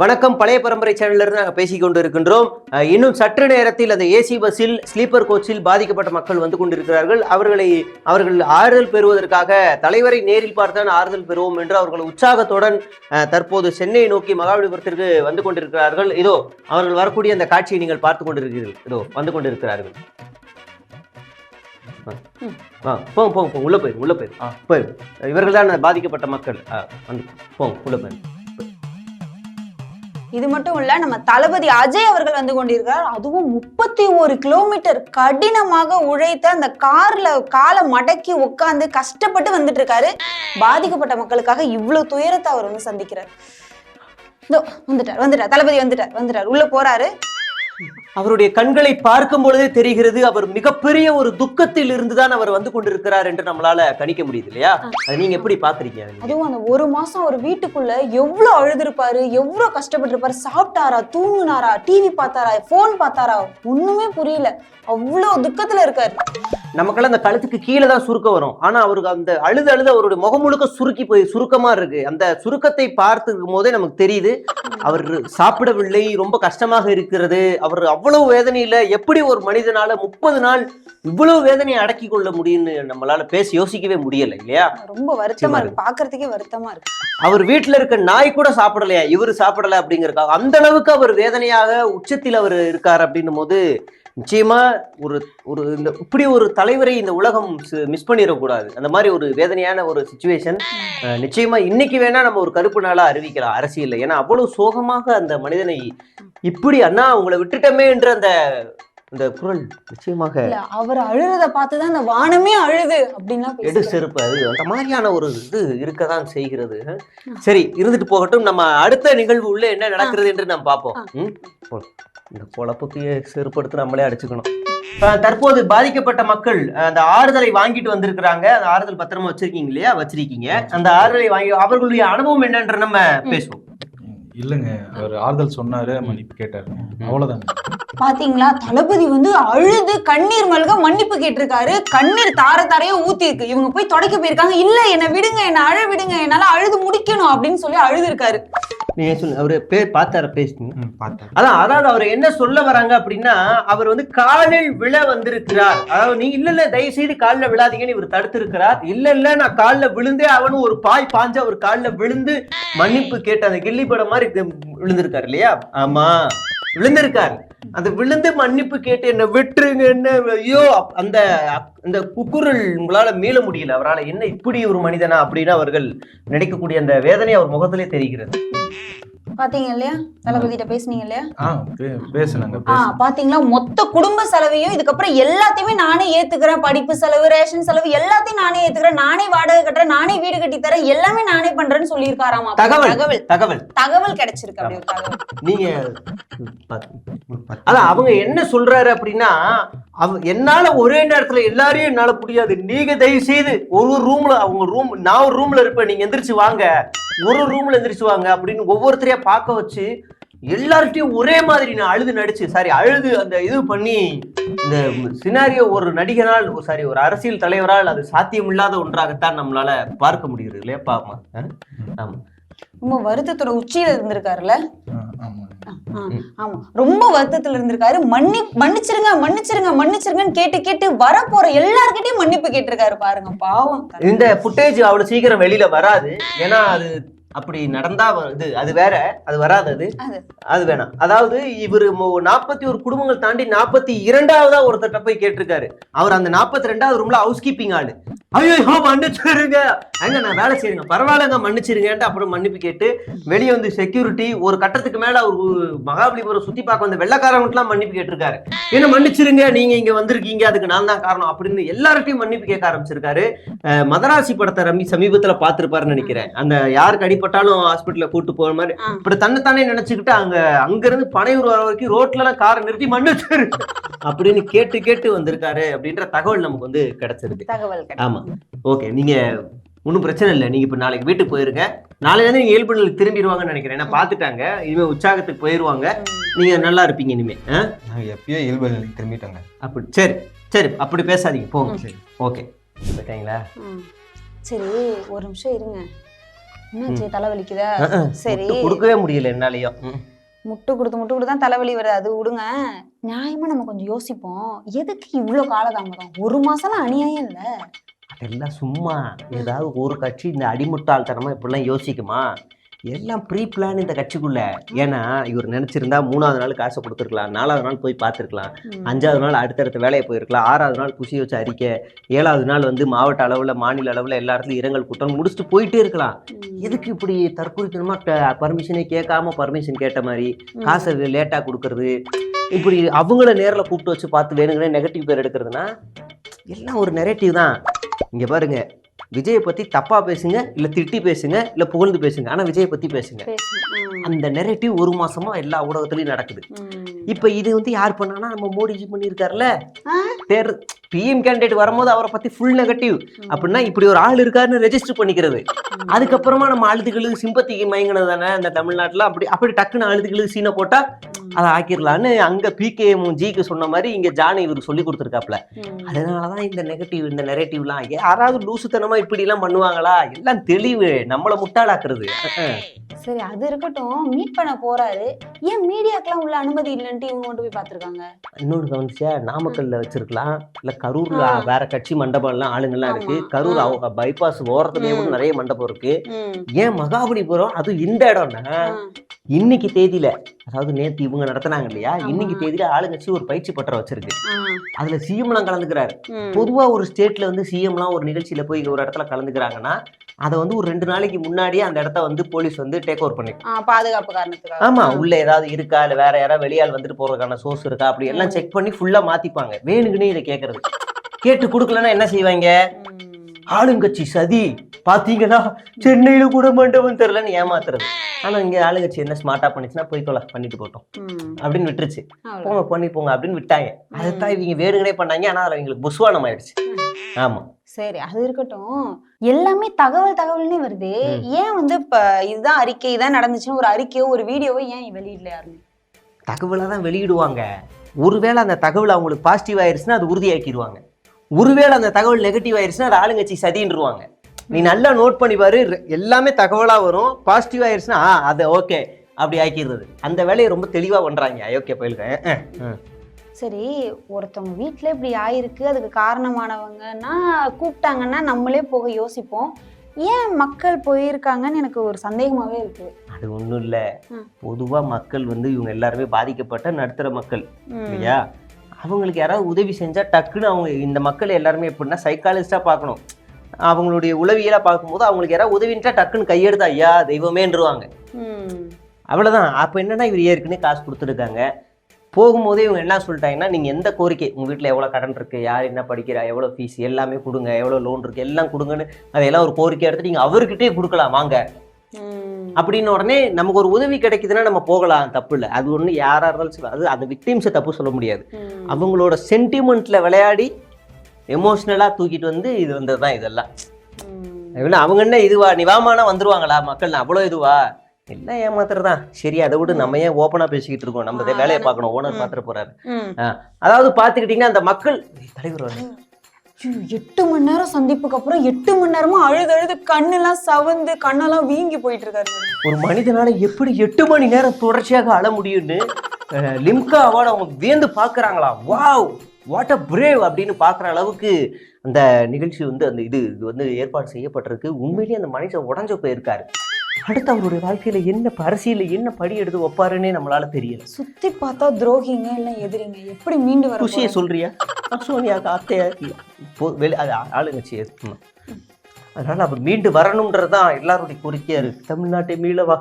வணக்கம். பழைய பரம்பரை சேனல்ல இருந்து நாங்கள் பேசிக் கொண்டு இருக்கின்றோம் இன்னும் சற்று நேரத்தில் அந்த ஏசி பஸ்ஸில் ஸ்லீப்பர் கோச்சில் பாதிக்கப்பட்ட மக்கள் வந்து கொண்டிருக்கிறார்கள். அவர்களை அவர்கள் ஆறுதல் பெறுவதற்காக தலைவரை நேரில் பார்த்தான் ஆறுதல் பெறுவோம் என்று அவர்கள் உற்சாகத்துடன் தற்போது சென்னையை நோக்கி மகாபலிபுரத்திற்கு வந்து கொண்டிருக்கிறார்கள். இதோ அவர்கள் வரக்கூடிய அந்த காட்சியை நீங்கள் பார்த்து கொண்டிருக்கிறீர்கள். இதோ வந்து கொண்டிருக்கிறார்கள். போங்க போங்க போங்க. உள்ள போயிரு உள்ள போயிரு. போயிரு. இவர்கள் தான் பாதிக்கப்பட்ட மக்கள். வந்து போங்க உள்ள போயிரு. இது மட்டும் இல்ல நம்ம தளபதி அஜய் அவர்கள் வந்து கொண்டிருக்கிறார். அதுவும் முப்பத்தி ஒரு கிலோமீட்டர் கடினமாக உழைத்த அந்த கார்ல காலை மடக்கி உட்கார்ந்து கஷ்டப்பட்டு வந்துட்டு இருக்காரு பாதிக்கப்பட்ட மக்களுக்காக இவ்வளவு துயரத்தை அவர் வந்து சந்திக்கிறார். இதோ வந்துட்டார் வந்துட்டார் தளபதி வந்துட்டார் வந்துட்டார் உள்ள போறாரு. அவருடைய கண்களை பார்க்கும் பொழுதே தெரிகிறது அவர் மிகப்பெரிய ஒரு துக்கத்தில் இருந்துதான் அவர் வந்து கொண்டிருக்கிறார் என்று நம்மளால கணிக்க முடியுது இல்லையா? அதை நீங்க எப்படி பாக்குறீங்க? அதுவும் அந்த ஒரு மாசம் அவர் வீட்டுக்குள்ள எவ்வளவு அழுதுருப்பாரு எவ்வளவு கஷ்டப்பட்டிருப்பாரு சாப்பிட்டாரா தூங்குனாரா டிவி பார்த்தாரா போன் பார்த்தாரா ஒண்ணுமே புரியல. அவ்வளவு துக்கத்துல இருக்காரு. நமக்கெல்லாம் அந்த கழுத்துக்கு கீழே தான் சுருக்கம் வரும். ஆனா அவருக்கு அந்த அழுது அழுது அவருடைய முகம் முழுக்க சுருக்கி போய் சுருக்கமா இருக்கு. அந்த சுருக்கத்தை பார்த்துக்கும் போதே நமக்கு தெரியுது அவர் சாப்பிடவில்லை ரொம்ப கஷ்டமாக இருக்கிறது அவர் அவ்வளவு வேதனையில எப்படி ஒரு மனிதனால முப்பது நாள் இவ்வளவு வேதனையை அடக்கி கொள்ள முடியும்னு நம்மளால பேசி யோசிக்கவே முடியல இல்லையா? ரொம்ப வருத்தமா இருக்கு. பாக்குறதுக்கே வருத்தமா இருக்கு. அவர் வீட்டுல இருக்க நாய் கூட சாப்பிடலையா? இவர் சாப்பிடல அப்படிங்கறதுக்காக அந்த அளவுக்கு அவர் வேதனையாக உச்சத்தில் அவர் இருக்கார் அப்படின்னும் போது நிச்சயமா ஒரு ஒரு இந்த இப்படி ஒரு தலைவரை இந்த உலகம் மிஸ் பண்ணிடக்கூடாது. அந்த மாதிரி ஒரு வேதனையான ஒரு சுச்சுவேஷன் நிச்சயமா இன்னைக்கு வேணா நம்ம ஒரு கருப்பு நாளா அறிவிக்கலாம் அரசியல்ல. ஏன்னா அவ்வளவு சோகமாக அந்த மனிதனை இப்படி அண்ணா உங்களை விட்டுட்டோமே என்ற அந்த அந்த குரல் நிச்சயமாக அவர் அழுறத பார்த்துதான் அந்த வானமே அழுது அப்படின்லாம் எடு. செருப்பு அது அந்த மாதிரியான ஒரு இது இருக்கதான் செய்கிறது. சரி இருந்துட்டு போகட்டும். நம்ம அடுத்த நிகழ்வு உள்ள என்ன நடக்கிறது என்று நாம் பார்ப்போம். இந்த பொழப்புக்கு செருப்பு எடுத்து நம்மளே அடிச்சுக்கணும். தற்போது பாதிக்கப்பட்ட மக்கள் அந்த ஆறுதலை வாங்கிட்டு வந்திருக்கிறாங்க. அந்த ஆறுதல் பத்திரமா வச்சிருக்கீங்க இல்லையா? வச்சிருக்கீங்க. அந்த ஆறுதலை வாங்கி அவர்களுடைய அனுபவம் என்னன்ற நம்ம பேசுவோம். இல்லைங்க. அவர் ஆறுதல் சொன்னாரு மன்னிப்பு கேட்டாரு. அவ்வளவுதான். பாத்தீங்களா? தளபதி வந்து அழுது கண்ணீர் மல்க மன்னிப்பு கேட்டிருக்காரு. கண்ணீர் தார தாரையே ஊத்தி இருக்கு இவங்க போய் தொடக்க போயிருக்காங்க. இல்ல என்ன விடுங்க என்ன அழ விடுங்க என்னால அழுது முடிக்கணும் அப்படின்னு சொல்லி அழுது இருக்காரு நீங்க சொல்லு அவரு பேர் பார்த்தார பேசுங்க அதான் அதாவது அவர் என்ன சொல்ல வராங்க அப்படின்னா அவர் வந்து காலில் விழ வந்திருக்கிறார். அதாவது நீ இல்ல இல்ல தயவு செய்து காலில் விழாதீங்கன்னு இவர் தடுத்திருக்கிறார். இல்ல இல்ல நான் காலில் விழுந்தே அவனும் ஒரு பாய் பாஞ்சு அவர் காலில் விழுந்து மன்னிப்பு கேட்டு அந்த கில்லி படம் மாதிரி விழுந்திருக்காரு இல்லையா? ஆமா. விழுந்திருக்காரு. அந்த விழுந்து மன்னிப்பு கேட்டு என்ன விட்டுருங்க என்ன ஐயோ அந்த அந்த குக்குரல் உங்களால மீள முடியல. அவரால் என்ன இப்படி ஒரு மனிதனா அப்படின்னு அவர்கள் நினைக்கக்கூடிய அந்த வேதனை அவர் முகத்திலே தெரிகிறது. பாத்தீங்க இல்லையா? தளபதிட்ட பேசுனீங்க இல்லையா? பேசுனாங்க பாத்தீங்களா? மொத்த குடும்ப செலவையும் இதுக்கப்புறம் எல்லாத்தையுமே நானே ஏத்துக்கிறேன். படிப்பு செலவு ரேஷன் செலவு எல்லாத்தையும் நானே ஏத்துக்கிறேன். நானே வாடகை கட்டுறேன். நானே வீடு கட்டி தரேன். எல்லாமே நானே பண்றேன்னு சொல்லியிருக்காராமா தகவல் தகவல். தகவல். தகவல் கிடைச்சிருக்கு அப்படி நீங்க அதான் அவங்க என்ன சொல்றாரு அப்படின்னா அவ என்னால ஒரே நேரத்துல எல்லாரையும் என்னால முடியாது நீங்க தயவு செய்து ஒரு ஒரு ரூம்ல அவங்க ரூம் நான் ஒரு ரூம்ல இருப்பேன். நீங்க எந்திரிச்சு வாங்க. ஒரு ரூம்ல எந்திரிச்சு வாங்க அப்படின்னு ஒவ்வொருத்தரையா பார்க்க வச்சு எல்லார்ட்டையும் ஒரே மாதிரி நான் அழுது நடிச்சு சாரி அழுது அந்த இது பண்ணி இந்த சினாரியோ ஒரு நடிகனால் சாரி ஒரு அரசியல் தலைவரால் அது சாத்தியமில்லாத ஒன்றாகத்தான் நம்மளால பார்க்க முடியுது இல்லையா? பாமா ஆமா. ரொம்ப வருத்தத்தோட உச்சியில இருந்திருக்காருல்ல? ஆமா. ரொம்ப வருத்தத்துல இருந்திருக்காரு. மன்னி மன்னிச்சிருங்க மன்னிச்சிருங்க மன்னிச்சிருங்கன்னு கேட்டு கேட்டு வரப்போற எல்லார்கிட்டயும் மன்னிப்பு கேட்டிருக்காரு பாருங்க. பாவம். இந்த ஃபுட்டேஜ் அவ்வளவு சீக்கிரம் வெளியில வராது. ஏன்னா அது அப்படி நடந்தா இது அது வேற. அது வராது அது. அது. வேணாம். அதாவது இவர் நாற்பத்தி ஒரு குடும்பங்கள் தாண்டி நாற்பத்தி இரண்டாவதா ஒருத்தர்ட்ட போய் கேட்டிருக்காரு. அவர் அந்த நாற்பத்தி ரெண்டாவது ரூம்ல ஹவுஸ் கீப்பிங் ஆளு. ஐயோ மன்னிச்சிருங்க. அங்க நான் வேலை செய்யுங்க பரவாயில்லங்க மன்னிச்சிருங்கன்ட்டு அப்புறம் மன்னிப்பு கேட்டு வெளியே வந்து செக்யூரிட்டி ஒரு கட்டத்துக்கு மேல அவர் மகாபலிபுரம் சுத்தி பார்க்க வந்த வெள்ளக்காரங்களுக்குலாம் மன்னிப்பு கேட்டிருக்காரு. என்ன மன்னிச்சிருங்க நீங்க இங்க வந்திருக்கீங்க அதுக்கு நான் தான் காரணம் அப்படின்னு எல்லார்ட்டையும் மன்னிப்பு கேட்க ஆரம்பிச்சிருக்காரு. மதராசி படத்தை ரம்மி சமீபத்துல பார்த்திருப்பாருன்னு நினைக்கிறேன். அந்த யாருக்கு அடிபட்டாலும் ஹாஸ்பிட்டல்ல கூட்டு போற மாதிரி. இப்படி தன்னைத்தானே நினைச்சுக்கிட்டு அங்க அங்க இருந்து பனையூர் வர வரைக்கும் ரோட்ல எல்லாம் காரை நிறுத்தி மன்னிச்சிரு அப்படின்னு கேட்டு கேட்டு வந்திருக்காரு அப்படின்ற தகவல் நமக்கு வந்து கிடைச்சிருக்கு. தகவல். ஆமா. ஓகே நீங்க ஒன்றும் பிரச்சனை இல்லை. நீங்க இப்ப நாளைக்கு வீட்டுக்கு போயிருங்க. நாளைல இருந்து நீங்க இயல்பு நிலைக்கு திரும்பிடுவாங்கன்னு நினைக்கிறேன். ஏன்னா பாத்துட்டாங்க. இனிமே உற்சாகத்துக்கு போயிருவாங்க. நீங்க நல்லா இருப்பீங்க இனிமே. ஆ? நாங்கள் எப்பயோ இயல்பு நிலைக்கு திரும்பிட்டோங்க. அப்படி சரி சரி அப்படி பேசாதீங்க. போங்க. சரி. ஓகே. போயிட்டாங்களா. சரி ஒரு நிமிஷம் இருங்க. என்னாச்சு தலைவலிக்குதா சரி கொடுக்கவே முடியல என்னாலயும் ம். முட்டு கொடுத்து முட்டு கொடுத்து தான் தலைவலி வருது. அது விடுங்க. நியாயமா நம்ம கொஞ்சம் யோசிப்போம். எதுக்கு இவ்வளவு காலதாமதம்? ஒரு மாசம்லாம் அநியாயம் இல்ல. அதெல்லாம் சும்மா ஏதாவது ஒரு கட்சி இந்த அடிமுட்டாள்தனமா இப்படிலாம் யோசிக்குமா? எல்லாம் ப்ரீ பிளான் இந்த கட்சிக்குள்ள. ஏன்னா இவர் நினைச்சிருந்தா மூணாவது நாள் காசை கொடுத்துருக்கலாம் நாலாவது நாள் போய் பார்த்துருக்கலாம் அஞ்சாவது நாள் அடுத்தடுத்த வேலையை போயிருக்கலாம் ஆறாவது நாள் புசி வச்சு அறிக்கை ஏழாவது நாள் வந்து மாவட்ட அளவில் மாநில அளவில் எல்லா இடத்துலையும் இரங்கல் கூட்டம் முடிச்சுட்டு போயிட்டே இருக்கலாம். எதுக்கு இப்படி தற்கொலைத்தனமாக பர்மிஷனே கேட்காம பர்மிஷன் கேட்ட மாதிரி காசை லேட்டாக கொடுக்கறது இப்படி அவங்கள நேரில் கூப்பிட்டு வச்சு பார்த்து வேணுங்கன்னே நெகட்டிவ் பேர் எடுக்கிறதுனா எல்லாம் ஒரு நெரேட்டிவ் தான். இங்கே பாருங்க. விஜயை பற்றி தப்பாக பேசுங்க இல்லை திட்டி பேசுங்க இல்லை புகழ்ந்து பேசுங்க. ஆனால் விஜயை பற்றி பேசுங்க. அந்த நெரேட்டிவ் ஒரு மாசமா எல்லா ஊடகத்துலையும் நடக்குது. இப்போ இது வந்து யார் பண்ணானா நம்ம மோடிஜி பண்ணியிருக்காருல்ல. ஆ? தேர் பிஎம் கேண்டிடேட் வரும்போது அவரை பத்தி ஃபுல் நெகட்டிவ் அப்படின்னா இப்படி ஒரு ஆள் இருக்காருன்னு ரெஜிஸ்டர் பண்ணிக்கிறது. அதுக்கப்புறமா நம்ம அழுதுகளுக்கு சிம்பத்திக்கு மயங்கினது தானே இந்த தமிழ்நாட்டில்? அப்படி அப்படி டக்குன்னு அழுதுகளுக்கு சீனை போட்டா அதை ஆக்கிடலான்னு அங்க பிகேஎம் ஜிக்கு சொன்ன மாதிரி இங்க ஜானி இவருக்கு சொல்லி கொடுத்துருக்காப்ல அதனாலதான் இந்த நெகட்டிவ் இந்த நெரேட்டிவ்லாம் யாராவது லூசுத்தனமா இப்படி எல்லாம் பண்ணுவாங்களா? எல்லாம் தெளிவு நம்மளை முட்டாளாக்குறது. சரி அது இருக்கட்டும். மீட் பண்ண போறாரு. ஏன் மீடியாக்கெல்லாம் உள்ள அனுமதி இல்லைன்ட்டு இவங்க கொண்டு போய் பார்த்திருக்காங்க? இன்னொன்று கவனிச்சா நாமக்கல்ல வச்சிருக்கலாம். இல்ல கரூர்ல. வேற கட்சி மண்டபம் எல்லாம் ஆளுங்கெல்லாம் இருக்கு. ஆமா. கரூர். அவங்க பைபாஸ் ஓரத்துலயே கூட. நிறைய மண்டபம் இருக்கு. ஏன் மகாபலிபுரம்? அது இந்த இடம்னா இன்னைக்கு தேதியில அதாவது நேத்து இவங்க நடத்துனாங்க இல்லையா. இன்னைக்கு தேதியில ஆளுங்கட்சி ஒரு பயிற்சி பற்ற வச்சிருக்கு. அதுல சிஎம் எல்லாம் கலந்துக்கிறாரு. பொதுவா ஒரு ஸ்டேட்ல வந்து சிஎம் எல்லாம் ஒரு நிகழ்ச்சியில போய் ஒரு இடத்துல கலந்துக்கிறாங்கன்னா அதை வந்து ஒரு ரெண்டு நாளைக்கு முன்னாடியே அந்த இடத்த வந்து போலீஸ் வந்து டேக் ஓவர் பண்ணி ஆ, பாதுகாப்பு காரணத்துக்காக. ஆமா உள்ள ஏதாவது இருக்கா? இல்ல வேற யாராவது வெளியால் வந்துட்டு போறதுக்கான சோர்ஸ் இருக்கா? அப்படி எல்லாம். செக் பண்ணி ஃபுல்லா மாத்திப்பாங்க. வேணுக்குன்னே இதை கேக்குறது. கேட்டு கொடுக்கலன்னா என்ன செய்வாங்க. ஆளுங்கட்சி சதி. பாத்தீங்கன்னா சென்னையில கூட மண்டபம் தெரியலன்னு ஏமாத்துறது. ஆனா இங்க ஆளுங்கட்சி என்ன ஸ்மார்ட்டா பண்ணுச்சுன்னா போய் பண்ணிட்டு போட்டோம். அப்படின்னு விட்டுருச்சு. போங்க பண்ணி போங்க அப்படின்னு விட்டாங்க. அதைத்தான் இவங்க வேணுங்கனே பண்ணாங்க. ஆனா அதுல எங்களுக்கு புஸ்வானம் ஆயிடுச்சு. ஆமா. சரி அது இருக்கட்டும். எல்லாமே தகவல் தகவல்னே வருது. ஏன் வந்து இப்ப இதுதான் அறிக்கை இதான் நடந்துச்சுன்னு ஒரு அறிக்கையோ ஒரு வீடியோவோ ஏன் வெளியிடல யாருமே? தகவலை தான் வெளியிடுவாங்க. ஒருவேளை அந்த தகவல் அவங்களுக்கு பாசிட்டிவ் ஆயிருச்சுன்னா அது உறுதியாக்கிடுவாங்க ஒருவேளை அந்த தகவல் நெகட்டிவ் ஆயிருச்சுன்னா அது ஆளுங்கட்சி சதின்றுவாங்க. நீ நல்லா நோட் பண்ணி பாரு எல்லாமே தகவலா வரும். பாசிட்டிவ் ஆயிருச்சுன்னா அது ஓகே அப்படி ஆக்கிடுறது. அந்த வேலையை ரொம்ப தெளிவா பண்றாங்க. அயோக்கிய பயிலுக்கு சரி ஒருத்தவங்க வீட்ல இப்படி ஆயிருக்கு அதுக்கு காரணமானவங்கன்னா கூப்பிட்டாங்கன்னா நம்மளே போக யோசிப்போம். ஏன் மக்கள் போயிருக்காங்கன்னு எனக்கு ஒரு சந்தேகமாவே இருக்கு. அது ஒண்ணும் இல்ல. ம். பொதுவா மக்கள் வந்து இவங்க எல்லாருமே பாதிக்கப்பட்ட நடுத்தர மக்கள். இல்லையா? அவங்களுக்கு யாராவது உதவி செஞ்சா டக்குன்னு அவங்க இந்த மக்கள் எல்லாருமே எப்படின்னா சைக்காலஜிஸ்டா பார்க்கணும். அவங்களுடைய உளவியலா பார்க்கும்போது அவங்களுக்கு யாராவது உதவின்ட்டா டக்குன்னு கையெடுத்து ஐயா தெய்வமேன்றுவாங்க. ம். அவ்வளவுதான். அப்ப என்னன்னா இவர் ஏற்கனவே காசு கொடுத்துருக்காங்க. போகும்போதே இவங்க என்ன சொல்லிட்டாங்கன்னா நீங்க எந்த கோரிக்கை? உங்க வீட்ல எவ்வளவு கடன் இருக்கு? யார் என்ன படிக்கிறா? எவ்வளவு ஃபீஸ் எல்லாமே கொடுங்க. எவ்வளவு லோன் இருக்கு? எல்லாம் கொடுங்கன்னு அதையெல்லாம் ஒரு கோரிக்கை எடுத்து நீங்க அவர்கிட்டயே கொடுக்கலாம். வாங்க. அப்படின்னு உடனே நமக்கு ஒரு உதவி கிடைக்குதுன்னா நம்ம போகலாம். தப்பு இல்லை. அது ஒண்ணு யாரா இருந்தாலும் அது அந்த விக்டிம்ஸை தப்பு சொல்ல முடியாது. அவங்களோட சென்டிமெண்ட்ல விளையாடி எமோஷ்னலா தூக்கிட்டு வந்து இது வந்தது தான் இதெல்லாம் அவங்க என்ன இதுவா? நிவாமானா வந்துருவாங்களா? மக்கள் அவ்வளோ இதுவா? எல்லாம் ஏமாத்துறதான் சரி அதை விட. நம்ம ஏன் ஓப்பனா பேசிக்கிட்டு இருக்கோம்? நம்ம வேலையை. பார்க்கணும். ஓனர் ம். பாத்துட்டு போறாரு. அதாவது பாத்துக்கிட்டீங்கன்னா அந்த மக்கள் தலைவர் எட்டு மணி நேரம் சந்திப்புக்கு அப்புறம் எட்டு மணி நேரமா அழுது அழுது கண்ணெல்லாம் சவந்து கண்ணெல்லாம் வீங்கி போயிட்டு இருக்காரு ஒரு மனிதனால எப்படி எட்டு மணி நேரம் தொடர்ச்சியாக அழ முடியும்னு லிம்கா அவார்டு அவங்க வியந்து பாக்குறாங்களா வாவ்! வாட் அ பிரேவ் அப்படின்னு பாக்குற அளவுக்கு அந்த நிகழ்ச்சி வந்து அந்த இது இது வந்து ஏற்பாடு செய்யப்பட்டிருக்கு. உண்மையிலேயே அந்த மனுஷன் உடஞ்சு போயிருக்காரு. அடுத்து அவருடைய வாழ்க்கையில என்ன அரசியல என்ன படி எடுத்து வைப்பாருன்னே நம்மளால தெரியல. சுத்தி பார்த்தா துரோகிங்க இல்ல எதிரிங்க. எப்படி மீண்டு வர குஷியை? சொல்றியா? சோனியாக்கு அத்தையா வெளி அது ஆளுங்கட்சி ஏற்கணும் அதனால அவர் மீண்டு வரணுன்றதுதான் எல்லாருடைய கோரிக்கையா இருக்கு. தமிழ்நாட்டை மீளவா?